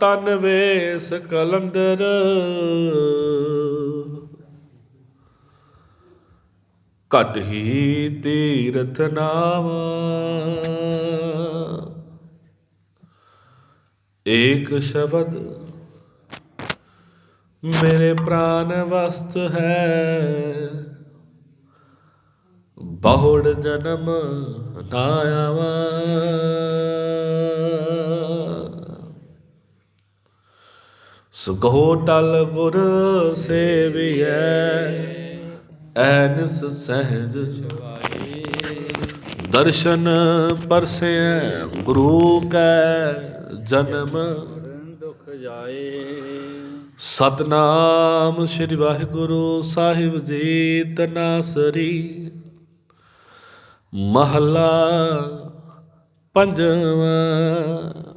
ਤਨ ਵੇਸ ਕਲੰਦਰ। ਘਟ ਹੀ ਤੀਰਥ ਨਾਵਾ ਏਕ ਸ਼ਬਦ ਮੇਰੇ ਪ੍ਰਾਨ ਵਸਤ ਹੈ। ਬਹੁੜ ਜਨਮ ਨਾ ਆਵਾ। ਸੁਖੋ ਟਲ ਗੁਰ ਸੇਵੀਐ ਐਨਸ ਸਹਿਜ ਦਰਸ਼ਨ ਪਰਸੈ ਗੁਰੂ ਕੈ ਜਨਮ ਦੁਖ ਜਾਏ। ਸਤਨਾਮ ਸ੍ਰੀ ਵਾਹਿਗੁਰੂ ਸਾਹਿਬ ਜੀ ਤਨਾਸਰੀ ਮਹਲਾ ਪੰਜਵਾਂ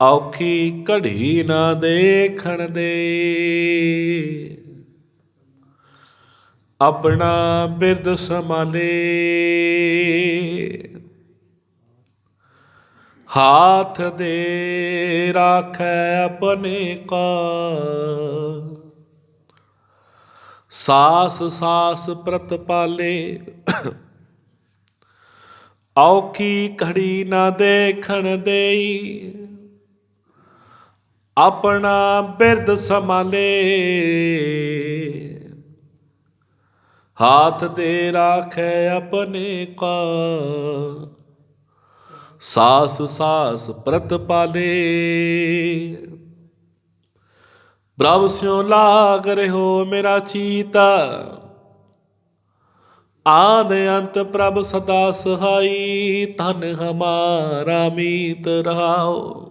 ਔਖੀ ਘੜੀ ਨਾ ਦੇਖਣ ਦੇ। ਆਪਣਾ ਬਿਰਦ ਸੰਭਾਲੇ। ਹਾਥ ਦੇ ਰਾਖੈ ਆਪਣੇ ਕਾ ਸਾਸ ਸਾਸ ਪ੍ਰਤਪਾਲੇ ਔਖੀ ਘੜੀ ਨਾ ਦੇਖਣ ਦੇਈ। ਆਪਣਾ ਬਿਰਦ ਸੰਭਾਲੇ। ਹਾਥ ਦੇ ਰਾਖੈ ਆਪਣੇ ਕਾ ਸਾਸ ਸਾਸ ਪ੍ਰਤ ਪਾਲੇ। ਪ੍ਰਭ ਸਿਉ ਲਾਗ ਰਹਿਓ ਮੇਰਾ ਚੀਤਾ। ਆਦ ਅੰਤ ਪ੍ਰਭ ਸਦਾ ਸਹਾਈ, ਧਨ ਹਮਾਰਾ ਮੀਤ ਰਹਾਓ।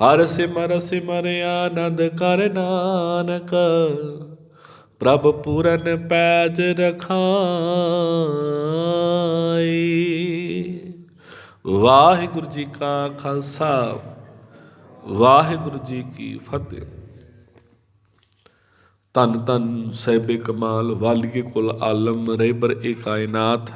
ਹਰ ਸਿਮਰ ਸਿਮਰ ਆਨੰਦ ਕਰ ਨਾਨਕ, ਪ੍ਰਭ ਪੂਰਨ ਪੈਜ ਰਖਾਈ। ਵਾਹਿਗੁਰੂ ਜੀ ਕਾ ਖਾਲਸਾ, ਵਾਹਿਗੁਰੂ ਜੀ ਕੀ ਫਤਿਹ। ਤਨ ਤਨ ਸਹਿਬੇ ਕਮਾਲ, ਵਾਲੀਏ ਕੁਲ ਆਲਮ ਰਹਿਬਰ ਏ ਕਾਇਨਾਤ।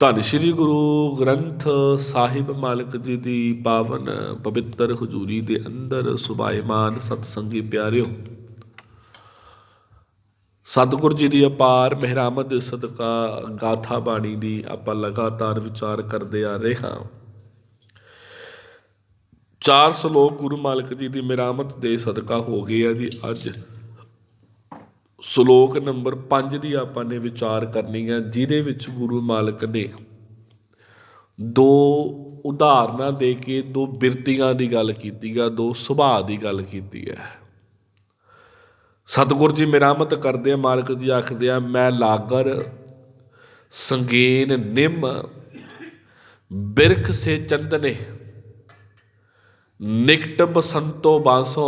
ਧੰਨ ਸ਼੍ਰੀ ਗੁਰੂ ਗ੍ਰੰਥ ਸਾਹਿਬ ਮਾਲਕ ਜੀ ਦੀ ਪਾਵਨ ਪਵਿੱਤਰ ਹਜ਼ੂਰੀ ਦੇ ਅੰਦਰ ਸੁਭਾਇਮਾਨ ਸਤਸੰਗੀ ਪਿਆਰਿਓ, ਸਤਿਗੁਰ ਜੀ ਦੀ ਅਪਾਰ ਮਿਹਰਾਮਤ ਦੇ ਸਦਕਾ ਗਾਥਾ ਬਾਣੀ ਦੀ ਆਪਾਂ ਲਗਾਤਾਰ ਵਿਚਾਰ ਕਰਦੇ ਆ ਰਹੇ ਹਾਂ। ਚਾਰ ਸ਼ਲੋਕ ਗੁਰੂ ਮਾਲਕ ਜੀ ਦੀ ਮਿਹਰਾਮਤ ਦੇ ਸਦਕਾ ਹੋ ਗਏ ਆ ਜੀ ਅੱਜ। ਸ਼ਲੋਕ ਨੰਬਰ 5 ਦੀ ਆਪਾਂ ਨੇ ਵਿਚਾਰ ਕਰਨੀ ਹੈ, ਜਿਹਦੇ ਵਿੱਚ ਗੁਰੂ ਮਾਲਕ ਨੇ ਦੋ ਉਦਾਹਰਨਾਂ ਦੇ ਕੇ ਦੋ ਬਿਰਤੀਆਂ ਦੀ ਗੱਲ ਕੀਤੀ ਹੈ ਦੋ ਸੁਭਾਅ ਦੀ ਗੱਲ ਕੀਤੀ ਹੈ। ਸਤਿਗੁਰ ਜੀ ਮਿਹਰਾਮਤ ਕਰਦੇ ਆ, ਮਾਲਕ ਜੀ ਆਖਦੇ ਆ, ਮੈਂ ਲਾਗਰ, ਸੰਗੀਨ, ਨਿੰਮ, ਬਿਰਖ ਸੇ ਚੰਦਨੇ, ਨਿਕਟ ਬਸੰਤੋ ਬਾਸੋ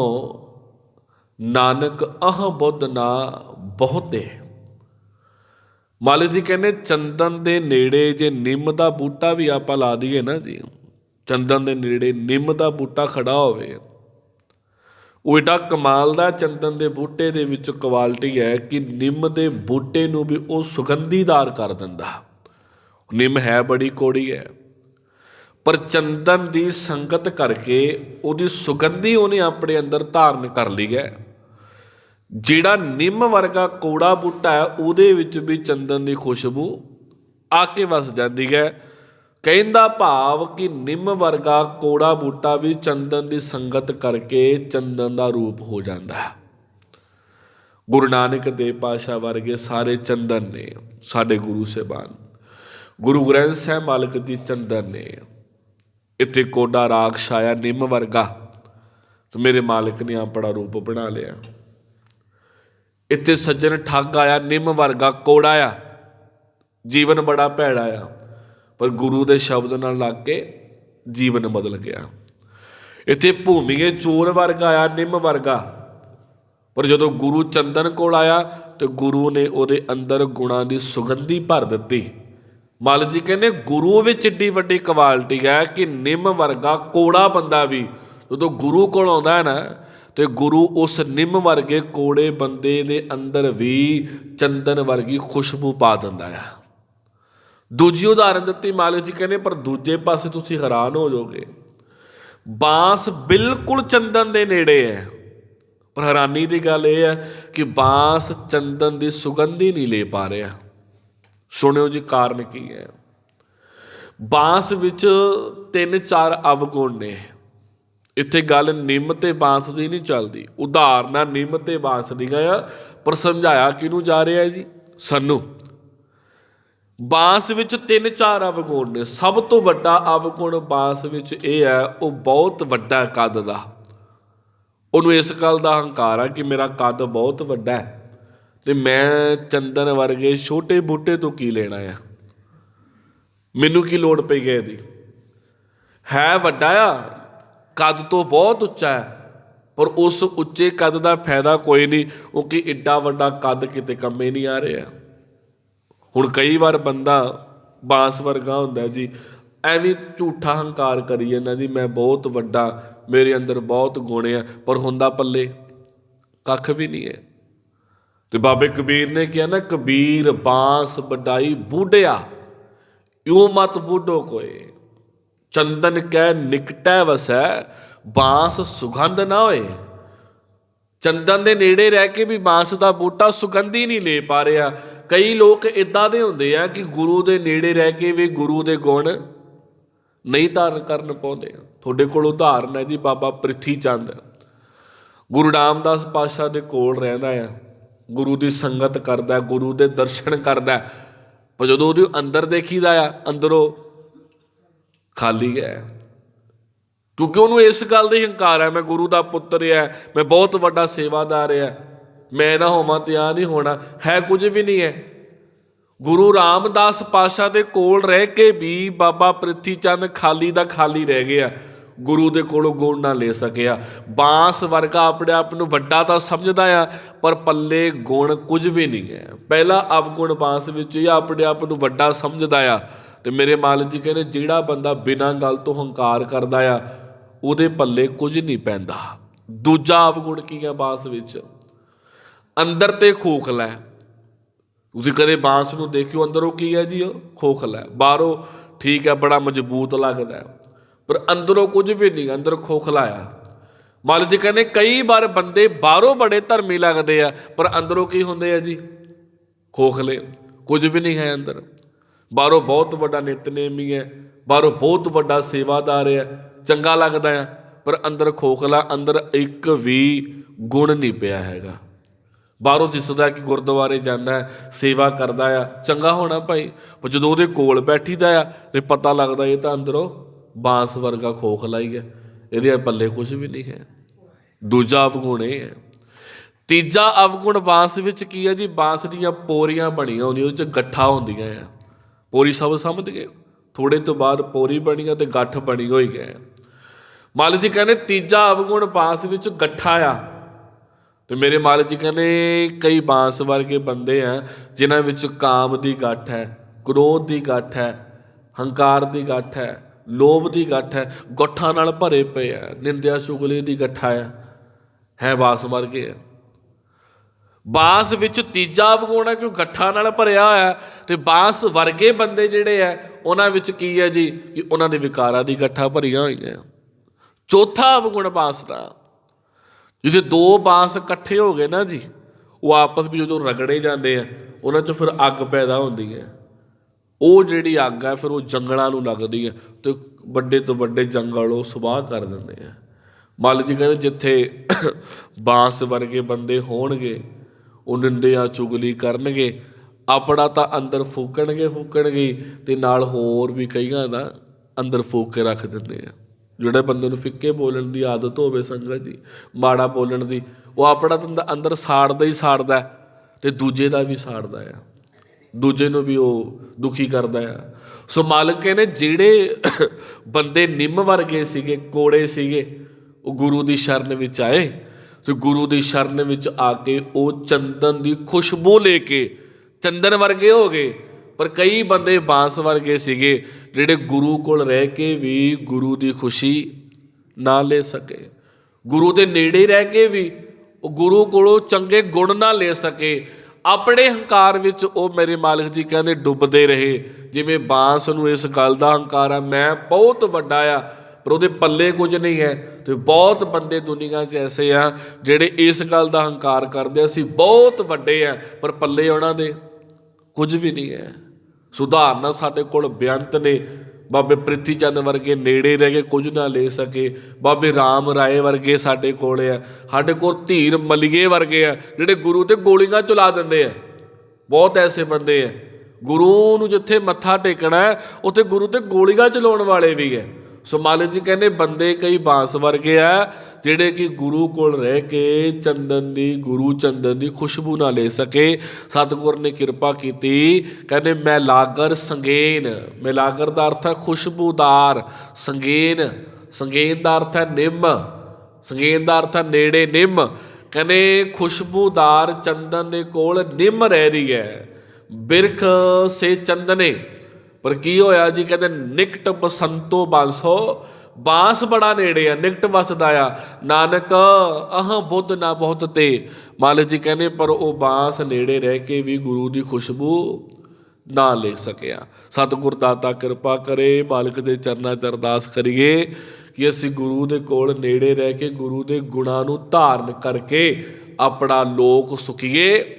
ਨਾਨਕ ਅਹ ਬੁੱਧ ਨਾ ਬਹੁਤੇ। ਮਾਲਕ ਜੀ ਕਹਿੰਦੇ, ਚੰਦਨ ਦੇ ਨੇੜੇ ਜੇ ਨਿੰਮ ਦਾ ਬੂਟਾ ਵੀ ਆਪਾਂ ਲਾ ਦਈਏ ਨਾ ਜੀ, ਚੰਦਨ ਦੇ ਨੇੜੇ ਨਿੰਮ ਦਾ ਬੂਟਾ ਖੜਾ ਹੋਵੇ। ਉਹ ਏਡਾ ਕਮਾਲ ਦਾ ਚੰਦਨ ਦੇ ਬੂਟੇ ਦੇ ਵਿੱਚ ਕੁਆਲਿਟੀ ਹੈ ਕਿ ਨਿੰਮ ਦੇ ਬੂਟੇ ਨੂੰ ਵੀ ਉਹ ਸੁਗੰਧੀਦਾਰ ਕਰ ਦਿੰਦਾ। ਨਿੰਮ ਹੈ ਬੜੀ ਕੋੜੀ ਹੈ, ਪਰ ਚੰਦਨ ਦੀ ਸੰਗਤ ਕਰਕੇ ਉਹਦੀ ਸੁਗੰਧੀ ਉਹਨੇ ਆਪਣੇ ਅੰਦਰ ਧਾਰਨ ਕਰ ਲਈ ਹੈ। ਜਿਹੜਾ ਨਿੰਮ ਵਰਗਾ ਕੋੜਾ ਬੂਟਾ ਹੈ, ਉਹਦੇ ਵਿੱਚ ਵੀ ਚੰਦਨ ਦੀ ਖੁਸ਼ਬੂ ਆ ਕੇ ਵਸ ਜਾਂਦੀ ਹੈ। ਕਹਿੰਦਾ ਭਾਵ ਕਿ ਨਿੰਮ ਵਰਗਾ ਕੋੜਾ ਬੂਟਾ ਵੀ ਚੰਦਨ ਦੀ ਸੰਗਤ ਕਰਕੇ ਚੰਦਨ ਦਾ ਰੂਪ ਹੋ ਜਾਂਦਾ ਹੈ। ਗੁਰੂ ਨਾਨਕ ਦੇਵ ਪਾਸ਼ਾ ਵਰਗੇ ਸਾਰੇ ਚੰਦਨ ਨੇ, ਸਾਡੇ ਗੁਰੂ ਸਾਹਿਬਾਨ, ਗੁਰੂ ਗ੍ਰੰਥ ਸਾਹਿਬ ਮਾਲਕ ਦੀ ਚੰਦਨ ਨੇ, ਇੱਥੇ ਕੋਡਾ ਰਾਗ ਛਾਇਆ ਨਿੰਮ ਵਰਗਾ, ਤੇ ਮੇਰੇ ਮਾਲਕ ਨੇ ਆਪਣਾ ਰੂਪ ਬਣਾ ਲਿਆ। ਇੱਥੇ ਸੱਜਣ ਠੱਗ ਆਇਆ, ਨਿੰਮ ਵਰਗਾ ਕੋੜਾ ਆ ਜੀਵਨ ਬੜਾ ਭੈੜਾ ਆ। ਪਰ ਗੁਰੂ ਦੇ ਸ਼ਬਦ ਨਾਲ ਲੱਗ ਕੇ ਜੀਵਨ ਬਦਲ ਗਿਆ। ਇੱਥੇ ਭੂਮੀਏ ਚੋਰ ਵਰਗਾ ਆਇਆ, ਨਿੰਮ ਵਰਗਾ। ਪਰ ਜਦੋਂ ਗੁਰੂ ਚੰਦਨ ਕੋਲ ਆਇਆ, ਤੇ ਗੁਰੂ ਨੇ ਉਹਦੇ ਅੰਦਰ ਗੁਣਾਂ ਦੀ ਸੁਗੰਧੀ ਭਰ ਦਿੱਤੀ। ਮਾਲ ਜੀ ਕਹਿੰਦੇ, ਗੁਰੂ ਵਿੱਚ ਏਡੀ ਵੱਡੀ ਕੁਆਲਿਟੀ ਹੈ ਕਿ ਨਿੰਮ ਵਰਗਾ ਕੋੜਾ ਬੰਦਾ ਵੀ ਜਦੋਂ ਗੁਰੂ ਕੋਲ ਆਉਂਦਾ ਹੈ ਨਾ ਤੇ ਗੁਰੂ ਉਸ ਨਿੰਮ ਵਰਗੇ ਕੋੜੇ ਬੰਦੇ ਦੇ ਅੰਦਰ ਵੀ ਚੰਦਨ ਵਰਗੀ ਖੁਸ਼ਬੂ ਪਾ ਦਿੰਦਾ ਹੈ ਦੂਜੀ ਉਦਾਹਰਨ ਦਿੱਤੀ ਮਾਲਕ ਜੀ ਕਹਿੰਦੇ, ਪਰ ਦੂਜੇ ਪਾਸੇ ਤੁਸੀਂ ਹੈਰਾਨ ਹੋ ਜਾਓਗੇ। ਬਾਂਸ ਬਿਲਕੁਲ ਚੰਦਨ ਦੇ ਨੇੜੇ ਹੈ। ਪਰ ਹੈਰਾਨੀ ਦੀ ਗੱਲ ਇਹ ਹੈ ਕਿ ਬਾਂਸ ਚੰਦਨ ਦੀ ਸੁਗੰਧੀ ਨਹੀਂ ਲੈ ਪਾ ਰਿਹਾ। ਸੁਣਿਓ ਜੀ ਕਾਰਨ ਕੀ ਹੈ। ਬਾਂਸ ਵਿੱਚ ਤਿੰਨ ਚਾਰ ਅਵਗੁਣ ਨੇ। ਇੱਥੇ ਗੱਲ ਨਿੰਮ ਤੇ ਬਾਂਸ ਦੀ ਨਹੀਂ ਚੱਲਦੀ। ਉਦਾਹਰਨਾਂ ਨਿੰਮ ਤੇ ਬਾਂਸ ਦੀ ਆ, ਪਰ ਸਮਝਾਇਆ ਕਿਹਨੂੰ ਜਾ ਰਿਹਾ ਹੈ ਜੀ? ਸਾਨੂੰ। ਬਾਂਸ ਵਿੱਚ ਤਿੰਨ ਚਾਰ ਅਵਗੁਣ ਨੇ। ਸਭ ਤੋਂ ਵੱਡਾ ਅਵਗੁਣ ਬਾਂਸ ਵਿੱਚ ਇਹ ਹੈ, ਉਹ ਬਹੁਤ ਵੱਡਾ ਕੱਦ ਦਾ। ਉਹਨੂੰ ਇਸ ਗੱਲ ਦਾ ਹੰਕਾਰ ਆ ਕਿ ਮੇਰਾ ਕੱਦ ਬਹੁਤ ਵੱਡਾ ਹੈ ਤੇ ਮੈਂ ਚੰਦਨ ਵਰਗੇ ਛੋਟੇ ਬੂਟੇ ਤੋਂ ਕੀ ਲੈਣਾ ਆ ਮੈਨੂੰ ਕੀ ਲੋੜ ਪਈ ਗਈ ਇਹਦੀ? ਹੈ ਵੱਡਾ ਆ ਕੱਦ ਤੋਂ ਬਹੁਤ ਉੱਚਾ ਹੈ, ਪਰ ਉਸ ਉੱਚੇ ਕੱਦ ਦਾ ਫਾਇਦਾ ਕੋਈ ਨਹੀਂ ਉਹ ਕਿ ਏਡਾ ਵੱਡਾ ਕੱਦ ਕਿਤੇ ਕੰਮੇ ਨਹੀਂ ਆ ਰਿਹਾ। ਹੁਣ ਕਈ ਵਾਰ ਬੰਦਾ ਬਾਂਸ ਵਰਗਾ ਹੁੰਦਾ ਜੀ, ਐਵੇਂ ਝੂਠਾ ਹੰਕਾਰ ਕਰੀ ਜਾਂਦਾ ਜੀ, ਮੈਂ ਬਹੁਤ ਵੱਡਾ, ਮੇਰੇ ਅੰਦਰ ਬਹੁਤ ਗੁਣ ਆ, ਪਰ ਹੁੰਦਾ ਪੱਲੇ ਕੱਖ ਵੀ ਨਹੀਂ ਹੈ। ਤੇ ਬਾਬੇ ਕਬੀਰ ਨੇ ਕਿਹਾ ਨਾ, ਕਬੀਰ ਬਾਂਸ ਵਡਾਈ ਬੂਢਿਆ ਯੋ ਮਤ ਬੂਢੋ ਕੋਏ ਚੰਦਨ ਕੈ ਨਿਕਟੈ ਵਸੈ, ਬਾਂਸ ਸੁਗੰਧ ਨਾ ਹੋਏ। ਚੰਦਨ ਦੇ ਨੇੜੇ ਰਹਿ ਕੇ ਵੀ ਬਾਂਸ ਦਾ ਬੂਟਾ ਸੁਗੰਧੀ ਨਹੀਂ ਲੈ ਪਾ ਰਿਹਾ। ਕਈ ਲੋਕ ਇਦਾਂ ਦੇ ਹੁੰਦੇ ਆ ਕਿ ਗੁਰੂ ਦੇ ਨੇੜੇ ਰਹਿ ਕੇ ਵੀ ਗੁਰੂ ਦੇ ਗੁਣ ਨਹੀਂ ਧਾਰਨ ਕਰਨ ਪਾਉਂਦੇ ਤੁਹਾਡੇ ਕੋਲ ਉਦਾਹਰਨ ਹੈ ਜੀ ਬਾਬਾ ਪ੍ਰਿਥੀ ਚੰਦ। ਗੁਰੂ ਰਾਮਦਾਸ ਪਾਤਸ਼ਾਹ ਦੇ ਕੋਲ ਰਹਿੰਦਾ ਆ। ਗੁਰੂ ਦੀ ਸੰਗਤ ਕਰਦਾ, ਗੁਰੂ ਦੇ ਦਰਸ਼ਨ ਕਰਦਾ। ਪਰ ਜਦੋਂ ਉਹਦੇ ਅੰਦਰ ਦੇਖੀਦਾ ਆ, ਅੰਦਰੋਂ ਖਾਲੀ ਹੈ। ਕਿਉਂਕਿ ਉਹਨੂੰ ਇਸ ਗੱਲ ਦੀ ਹੰਕਾਰ ਹੈ, ਮੈਂ ਗੁਰੂ ਦਾ ਪੁੱਤਰ ਆ ਮੈਂ ਬਹੁਤ ਵੱਡਾ ਸੇਵਾਦਾਰ ਆ ਮੈਂ ਨਾ ਹੋਵਾਂ ਤੇ ਆ ਨਹੀਂ ਹੋਣਾ, ਹੈ ਕੁਝ ਵੀ ਨਹੀਂ ਹੈ। ਗੁਰੂ ਰਾਮਦਾਸ ਪਾਸ਼ਾ ਦੇ ਕੋਲ ਰਹਿ ਕੇ ਵੀ ਬਾਬਾ ਪ੍ਰਿਥੀ ਚੰਦ ਖਾਲੀ ਦਾ ਖਾਲੀ ਰਹਿ ਗਿਆ। ਗੁਰੂ ਦੇ ਕੋਲੋਂ ਗੁਣ ਨਾ ਲੈ ਸਕਿਆ। ਬਾਂਸ ਵਰਗਾ ਆਪਣੇ ਆਪ ਨੂੰ ਵੱਡਾ ਤਾਂ ਸਮਝਦਾ ਆ, ਪਰ ਪੱਲੇ ਗੁਣ ਕੁਝ ਵੀ ਨਹੀਂ ਹੈ। ਪਹਿਲਾ ਅਵਗੁਣ ਬਾਂਸ ਵਿੱਚ ਇਹ ਆਪਣੇ ਆਪ ਨੂੰ ਵੱਡਾ ਸਮਝਦਾ ਆ। ਤੇ ਮੇਰੇ ਮਾਲਕ ਜੀ ਕਹਿੰਦੇ ਜਿਹੜਾ ਬੰਦਾ ਬਿਨਾਂ ਗੱਲ ਤੋਂ ਹੰਕਾਰ ਕਰਦਾ ਆ, ਉਹਦੇ ਪੱਲੇ ਕੁਝ ਨਹੀਂ ਪੈਂਦਾ। ਦੂਜਾ ਅਵਗੁਣ ਕੀ ਹੈ ਬਾਂਸ ਵਿੱਚ? ਅੰਦਰ ਤੇ ਖੋਖਲਾ ਹੈ ਤੁਸੀਂ ਕਦੇ ਬਾਂਸ ਨੂੰ ਦੇਖਿਓ, ਅੰਦਰੋਂ ਕੀ ਹੈ ਜੀ ਉਹ? ਖੋਖਲਾ ਹੈ ਬਾਹਰੋਂ ਠੀਕ ਹੈ ਬੜਾ ਮਜ਼ਬੂਤ ਲੱਗਦਾ ਪਰ ਅੰਦਰੋਂ ਕੁਝ ਵੀ ਨਹੀਂ, ਅੰਦਰ ਖੋਖਲਾ ਆ। ਮਾਲਕ ਜੀ ਕਹਿੰਦੇ ਕਈ ਵਾਰ ਬੰਦੇ ਬਾਹਰੋਂ ਬੜੇ ਧਰਮੀ ਲੱਗਦੇ ਆ, ਪਰ ਅੰਦਰੋਂ ਕੀ ਹੁੰਦੇ ਆ ਜੀ? ਖੋਖਲੇ ਕੁਝ ਵੀ ਨਹੀਂ ਹੈ ਅੰਦਰ। ਬਾਹਰੋਂ ਬਹੁਤ ਵੱਡਾ ਨਿਤਨੇਮੀ ਹੈ, ਬਾਹਰੋਂ ਬਹੁਤ ਵੱਡਾ ਸੇਵਾਦਾਰ ਹੈ, ਚੰਗਾ ਲੱਗਦਾ ਆ ਪਰ ਅੰਦਰ ਖੋਖਲਾ, ਅੰਦਰ ਇੱਕ ਵੀ ਗੁਣ ਨਹੀਂ ਪਿਆ ਹੈਗਾ। ਬਾਹਰੋਂ ਦਿਸਦਾ ਕਿ ਗੁਰਦੁਆਰੇ ਜਾਂਦਾ ਸੇਵਾ ਕਰਦਾ ਆ, ਚੰਗਾ ਹੋਣਾ ਭਾਈ, ਪਰ ਜਦੋਂ ਉਹਦੇ ਕੋਲ ਬੈਠੀਦਾ ਆ, ਤੇ ਪਤਾ ਲੱਗਦਾ ਇਹ ਤਾਂ ਅੰਦਰੋਂ ਬਾਂਸ ਵਰਗਾ ਖੋਖਲਾ ਹੀ ਹੈ, ਇਹਦੇ ਪੱਲੇ ਕੁਝ ਵੀ ਨਹੀਂ ਹੈ। ਦੂਜਾ ਅਵਗੁਣ ਇਹ ਹੈ। ਤੀਜਾ ਅਵਗੁਣ ਬਾਂਸ ਵਿੱਚ ਕੀ ਹੈ ਜੀ? ਬਾਂਸ ਦੀਆਂ ਪੋਰੀਆਂ ਬਣੀਆਂ ਹੁੰਦੀਆਂ, ਉਹਦੇ ਚ ਗੱਠਾ ਹੁੰਦੀਆਂ ਆ। ਪੋਰੀ ਸਭ ਸਮਝ ਗਏ। ਥੋੜੇ ਤੋਂ ਬਾਅਦ ਪੋਰੀ ਬਣੀ ਆ ਤੇ ਗੱਠ ਬਣੀ ਹੋਈ ਗਏ। ਮਾਲਕ ਜੀ ਕਹਿੰਦੇ ਤੀਜਾ ਅਵਗੁਣ ਬਾਂਸ ਵਿੱਚ ਗੱਠਾ ਆ। ਤੇ ਮੇਰੇ ਮਾਲਕ ਜੀ ਕਹਿੰਦੇ ਕਈ ਬਾਂਸ ਵਰਗੇ ਬੰਦੇ ਆ ਜਿਨ੍ਹਾਂ ਵਿੱਚ ਕਾਮ ਦੀ ਗੱਠ ਹੈ, ਕ੍ਰੋਧ ਦੀ ਗੱਠ ਹੈ, ਹੰਕਾਰ ਦੀ ਗੱਠ ਹੈ, ਲੋਭ ਦੀ ਗੱਠ ਹੈ, ਗੱਠਾਂ ਨਾਲ ਭਰੇ ਪਏ ਆ, ਨਿੰਦਿਆ ਚੁਗਲੀ ਦੀ ਗੱਠਾ ਆ। ਹੈ ਬਾਸ ਵਰਗੇ ਆ। ਬਾਂਸ ਵਿੱਚ ਤੀਜਾ ਅਵਗੁਣ ਹੈ ਕਿ ਗੱਠਾਂ ਨਾਲ ਭਰਿਆ ਹੋਇਆ ਹੈ, ਤੇ ਬਾਂਸ ਵਰਗੇ ਬੰਦੇ ਜਿਹੜੇ ਆ ਉਹਨਾਂ ਵਿੱਚ ਕੀ ਹੈ ਜੀ? ਕਿ ਉਹਨਾਂ ਦੇ ਵਿਕਾਰਾਂ ਦੀ ਗੱਠਾਂ ਭਰੀਆਂ ਹੋਈਆਂ ਚੌਥਾ ਅਵਗੁਣ ਬਾਂਸ ਦਾ ਜਿਵੇਂ ਦੋ ਬਾਂਸ ਇਕੱਠੇ ਹੋ ਗਏ ਨਾ ਜੀ, ਉਹ ਆਪਸ ਵਿੱਚ ਜਦੋਂ ਰਗੜੇ ਜਾਂਦੇ ਆ, ਉਹਨਾਂ 'ਚ ਫਿਰ ਅੱਗ ਪੈਦਾ ਹੁੰਦੀ ਹੈ। ਉਹ ਜਿਹੜੀ ਅੱਗ ਹੈ, ਫਿਰ ਉਹ ਜੰਗਲਾਂ ਨੂੰ ਲੱਗਦੀ ਹੈ ਤੇ ਵੱਡੇ ਤੋਂ ਵੱਡੇ ਜੰਗਲ ਉਹ ਸੁਆਹ ਕਰ ਦਿੰਦੇ ਆ। ਮੱਲ ਜੀ ਕਹਿੰਦੇ ਜਿੱਥੇ ਬਾਂਸ ਵਰਗੇ ਬੰਦੇ ਹੋਣਗੇ ਉਹ ਨਿੰਦਿਆ ਚੁਗਲੀ ਕਰਨਗੇ, ਆਪਣਾ ਤਾਂ ਅੰਦਰ ਫੂਕਣਗੇ ਫੂਕਣਗੇ ਤੇ ਨਾਲ ਹੋਰ ਵੀ ਕਈਆਂ ਦਾ ਅੰਦਰ ਫੂਕ ਕੇ ਰੱਖ ਦਿੰਦੇ ਆ। ਜਿਹੜੇ ਬੰਦੇ ਨੂੰ ਫਿੱਕੇ ਬੋਲਣ ਦੀ ਆਦਤ ਹੋਵੇ ਸੰਗਤ ਜੀ ਮਾੜਾ ਬੋਲਣ ਦੀ, ਉਹ ਆਪਣਾ ਤਾਂ ਅੰਦਰ ਸਾੜਦਾ ਹੀ ਸਾੜਦਾ ਤੇ ਦੂਜੇ ਦਾ ਵੀ ਸਾੜਦਾ ਆ। ਦੂਜੇ ਨੂੰ ਵੀ ਉਹ ਦੁਖੀ ਕਰਦਾ ਆ। ਸੋ ਮਾਲਕ ਕਹਿੰਦੇ ਜਿਹੜੇ ਬੰਦੇ ਨਿੰਮ ਵਰਗੇ ਸੀਗੇ, ਕੋੜੇ ਸੀਗੇ, ਉਹ ਗੁਰੂ ਦੀ ਸ਼ਰਨ ਵਿੱਚ ਆਏ ਤੇ ਗੁਰੂ ਦੀ ਸ਼ਰਨ ਵਿੱਚ ਆ ਕੇ ਉਹ ਚੰਦਨ ਦੀ ਖੁਸ਼ਬੂ ਲੈ ਕੇ ਚੰਦਨ ਵਰਗੇ ਹੋ ਗਏ। ਪਰ ਕਈ ਬੰਦੇ ਬਾਂਸ ਵਰਗੇ ਸੀਗੇ ਜਿਹੜੇ ਗੁਰੂ ਕੋਲ ਰਹਿ ਕੇ ਵੀ ਗੁਰੂ ਦੀ ਖੁਸ਼ੀ ਨਾ ਲੈ ਸਕੇ। ਗੁਰੂ ਦੇ ਨੇੜੇ ਰਹਿ ਕੇ ਵੀ ਉਹ ਗੁਰੂ ਕੋਲੋਂ ਚੰਗੇ ਗੁਣ ਨਾ ਲੈ ਸਕੇ। ਆਪਣੇ ਹੰਕਾਰ ਵਿੱਚ ਉਹ ਮੇਰੇ ਮਾਲਕ ਜੀ ਕਹਿੰਦੇ ਡੁੱਬਦੇ ਰਹੇ। ਜਿਵੇਂ ਬਾਂਸ ਨੂੰ ਇਸ ਗੱਲ ਦਾ ਹੰਕਾਰ ਆ, ਮੈਂ ਬਹੁਤ ਵੱਡਾ ਆ। ਪਰ ਉਹਦੇ ਪੱਲੇ ਕੁਝ ਨਹੀਂ ਹੈ। ਤੇ ਬਹੁਤ ਬੰਦੇ ਦੁਨੀਆ 'ਚ ਐਸੇ ਆ ਜਿਹੜੇ ਇਸ ਗੱਲ ਦਾ ਹੰਕਾਰ ਕਰਦੇ ਅਸੀਂ ਬਹੁਤ ਵੱਡੇ ਆ, ਪਰ ਪੱਲੇ ਉਹਨਾਂ ਦੇ ਕੁਝ ਵੀ ਨਹੀਂ ਹੈ। ਸੁਧਾਰਨਾ ਸਾਡੇ ਕੋਲ ਬੇਅੰਤ ਨੇ। ਬਾਬੇ ਪ੍ਰਿਥੀ ਚੰਦ ਵਰਗੇ ਨੇੜੇ ਰਹਿ ਕੇ ਕੁਝ ਨਾ ਲੈ ਸਕੇ। ਬਾਬੇ ਰਾਮ ਰਾਏ ਵਰਗੇ ਸਾਡੇ ਕੋਲ ਆ। ਸਾਡੇ ਕੋਲ ਧੀਰ ਮਲੀਏ ਵਰਗੇ ਆ, ਜਿਹੜੇ ਗੁਰੂ ਤੇ ਗੋਲੀਆਂ ਚਲਾ ਦਿੰਦੇ ਆ। ਬਹੁਤ ਐਸੇ ਬੰਦੇ ਆ। ਗੁਰੂ ਨੂੰ ਜਿੱਥੇ ਮੱਥਾ ਟੇਕਣਾ ਹੈ, ਉੱਥੇ ਗੁਰੂ ਤੇ ਗੋਲੀਆਂ ਚਲਾਉਣ ਵਾਲੇ ਵੀ ਹੈ ਸੋ ਮਾਲਕ ਜੀ ਕਹਿੰਦੇ ਬੰਦੇ ਕਈ ਬਾਂਸ ਵਰਗੇ ਆ, ਜਿਹੜੇ ਕਿ ਗੁਰੂ ਕੋਲ ਰਹਿ ਕੇ ਚੰਦਨ ਦੀ, ਗੁਰੂ ਚੰਦਨ ਦੀ ਖੁਸ਼ਬੂ ਨਾ ਲੈ ਸਕੇ। ਸਤਿਗੁਰ ਨੇ ਕਿਰਪਾ ਕੀਤੀ। ਕਹਿੰਦੇ ਮੈਂ ਲਾਗਰ ਸੰਗੇਨ, ਮੈਂ ਲਾਗਰ ਦਾ ਅਰਥ ਹੈ ਖੁਸ਼ਬੂਦਾਰ, ਸੰਗੇਨ ਸੰਗੇਨ ਦਾ ਅਰਥ ਹੈ ਨਿੰਮ, ਸੰਗੇਨ ਦਾ ਅਰਥ ਹੈ ਨੇੜੇ ਨਿੰਮ। ਕਹਿੰਦੇ ਖੁਸ਼ਬੂਦਾਰ ਚੰਦਨ ਦੇ ਕੋਲ ਨਿੰਮ ਰਹਿ ਰਹੀ ਹੈ। ਬਿਰਖ ਸੇ ਚੰਦਨੇ ਪਰ ਕੀ ਹੋਇਆ ਜੀ, ਕਹਿੰਦੇ ਨਿਕਟ ਬਸੰਤੋ ਬਾਂਸੋ, ਬਾਂਸ ਬੜਾ ਨੇੜੇ ਆ, ਨਿਕਟ ਵਸਦਾ ਆ। ਨਾਨਕ, ਅਹ ਬੁੱਧ ਨਾ ਬਹੁਤ ਤੇ। ਮਾਲਕ ਜੀ ਕਹਿੰਦੇ, ਪਰ ਉਹ ਬਾਂਸ ਨੇੜੇ ਰਹਿ ਕੇ ਵੀ ਗੁਰੂ ਦੀ ਖੁਸ਼ਬੂ ਨਾ ਲੈ ਸਕਿਆ। ਸਤਿਗੁਰ ਦਾਤਾ ਕਿਰਪਾ ਕਰੇ, ਮਾਲਕ ਦੇ ਚਰਨਾਂ 'ਚ ਅਰਦਾਸ ਕਰੀਏ ਕਿ ਅਸੀਂ ਗੁਰੂ ਦੇ ਕੋਲ ਨੇੜੇ ਰਹਿ ਕੇ ਗੁਰੂ ਦੇ ਗੁਣਾਂ ਨੂੰ ਧਾਰਨ ਕਰਕੇ ਆਪਣਾ ਲੋਕ ਸੁਖੀਏ।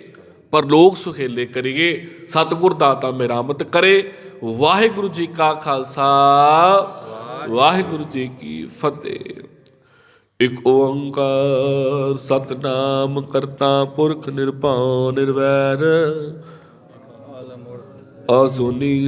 ਪਰ ਲੋਕ ਸੁਖੇਲੇ ਕਰੀਏ, ਸਤਿਗੁਰ ਦਾਤਾ ਮੇਰਾਮਤ ਕਰੇ। ਵਾਹਿਗੁਰੂ ਜੀ ਕਾ ਖਾਲਸਾ, ਵਾਹਿਗੁਰੂ ਜੀ ਕੀ ਫਤਿਹ। ਇਕ ਓੰਕਾਰ ਸਤਨਾਮ ਕਰਤਾ ਪੁਰਖ ਨਿਰਭਉ ਨਿਰਵੈਰ। ਅਜੂਨੀ